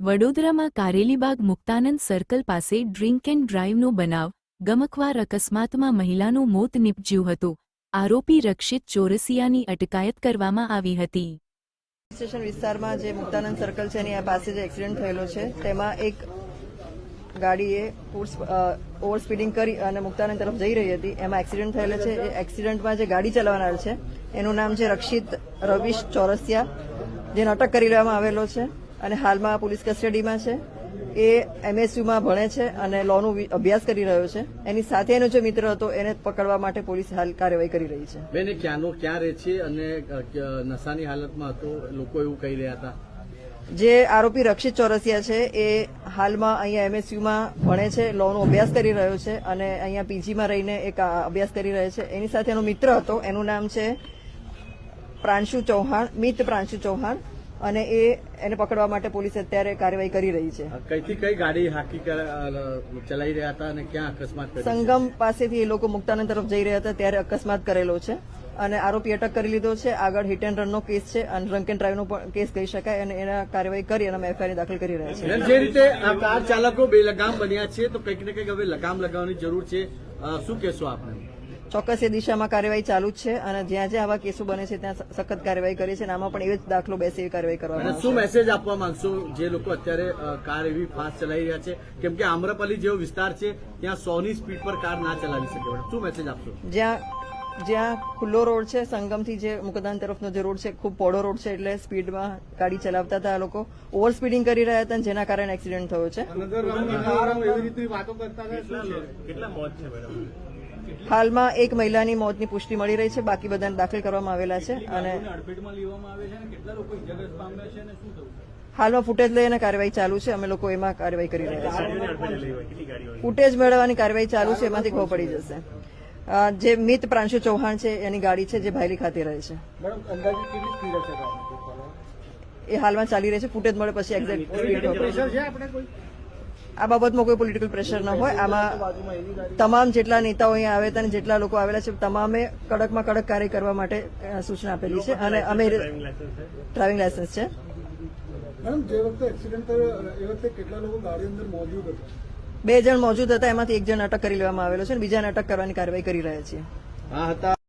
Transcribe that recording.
વડોદરામાં કારેલીબાગ મુક્તાનંદ સર્કલ પાસે drink and ડ્રાઈવનો બનાવ ગમખવાર અકસ્માતમાં મહિલાનું મોત નીપજ્યું હતું. આરોપી રક્ષિત ચોરસિયાની અટકાયત કરવામાં આવી હતી. સ્ટેશન વિસ્તારમાં જે મુક્તાનંદ સર્કલ છે એની પાસે જે એક્સિડન્ટ થયેલો છે, તેમાં એક ગાડીએ ઓવર સ્પીડિંગ કરી અને મુક્તાનંદ તરફ જઈ રહી હતી. એમાં એક્સિડન્ટ થયેલો છે. એ એક્સિડન્ટમાં જે ગાડી ચલાવનાર છે, એનું નામ છે રક્ષિત રવિશ ચોરસિયા, જેને અટક કરી લેવામાં આવેલો છે. અને હાલમાં પોલીસ કસ્ટડીમાં છે. એ એમએસયુમાં ભણે છે અને લોનો અભ્યાસ કરી રહ્યો છે. એની સાથે એનો જે મિત્ર હતો એને પકડવા માટે પોલીસ હાલ કાર્યવાહી કરી રહી છે. બેન ક્યાંનો ક્યાં રહે છે અને નશાની હાલતમાં હતો? લોકો એવું કહી રહ્યા હતા. જે આરોપી રક્ષિત ચોરસિયા છે એ હાલમાં અહીંયા એમએસયુમાં ભણે છે લોનો અભ્યાસ કરી રહ્યો છે અને અહીંયા પીજીમાં રહીને એક અભ્યાસ કરી રહ્યો છે. એની સાથે એનો મિત્ર હતો એનું નામ છે પ્રાંશુ ચૌહાણ મિત પ્રાંશુ ચૌહાણ. અને એ એને પકડવા માટે પોલીસ અત્યારે કાર્યવાહી કરી રહી છે. કઈથી કઈ ગાડી હાકી ચલાવી રહ્યા હતા અને ક્યાં અકસ્માત સંગમ પાસેથી એ લોકો મુક્તાનંદ તરફ જઈ રહ્યા હતા ત્યારે અકસ્માત કરેલો છે અને આરોપી અટક કરી લીધો છે. આગળ હિટ એન્ડ રનનો કેસ છે અને ડ્રંક એન્ડ ડ્રાઈવનો પણ કેસ કહી શકાય અને એના કાર્યવાહી કરી અને અમે એફઆઈઆર દાખલ કરી રહ્યા છીએ. જે રીતે આ કાર ચાલકો બે લગામ બન્યા છે તો કંઈક ને કંઈક હવે લગામ લગાવવાની જરૂર છે. શું કહેશો આપને? ચોક્કસ એ દિશામાં કાર્યવાહી ચાલુ જ છે અને જ્યાં જ્યાં આવા કેસો બને છે ત્યાં સખત કાર્યવાહી કરી છે અને આમાં પણ એ જ દાખલો બેસે એવી કાર્યવાહી અને કરવામાં શું મેસેજ આપવા માંગશો? જે લોકો અત્યારે કાર એવી ફાસ્ટ ચલાવી રહ્યા છે કેમ કે આમ્રપલ્લી જેવો વિસ્તાર છે ત્યાં સોની સ્પીડ પર કાર ના ચલાવી શકે. શું મેસેજ આપશો? જ્યાં જ્યાં ખુલ્લો રોડ છે સંગમથી જે મુકદાન તરફનો જે રોડ છે ખૂબ પહોળો રોડ છે એટલે સ્પીડમાં ગાડી ચલાવતા હતા આ લોકો. ઓવર સ્પીડિંગ કરી રહ્યા હતા જેના કારણે એક્સિડન્ટ થયો છે. હાલમાં એક મહિલાની મોતની પુષ્ટિ મળી રહી છે. બાકી બધાને દાખલ કરવામાં આવેલા છે અને હાલમાં ફૂટેજ લઈને કાર્યવાહી ચાલુ છે. અમે લોકો એમાં કાર્યવાહી કરી રહ્યા છીએ. ફૂટેજ મેળવવાની કાર્યવાહી ચાલુ છે. એમાંથી ખબર પડી જશે. જે મિત પ્રાંશુ ચૌહાણ છે એની ગાડી છે જે ભાયલી ખાતે રહે છે. એ હાલમાં ચાલી રહી છે. ફૂટેજ મળે પછી એક્ઝેક્ટ. આ બાબતમાં કોઈ પોલિટિકલ પ્રેશર ન હોય. આમાં તમામ જેટલા નેતાઓ અહીંયા આવ્યા હતા અને જેટલા લોકો આવેલા છે તમામે કડકમાં કડક કાર્ય કરવા માટે સૂચના આપેલી છે અને અમે ડ્રાઇવિંગ લાયસન્સ છે. મેડમ જે વખતે એક્સિડન્ટ થયો એ વખતે કેટલા લોકો ગાડી અંદર મોજૂદ હતા? બે જણ મોજૂદ હતા એમાંથી એક જણ અટક કરી લેવામાં આવેલો છે અને બીજાને અટક કરવાની કાર્યવાહી કરી રહ્યા છીએ. હતા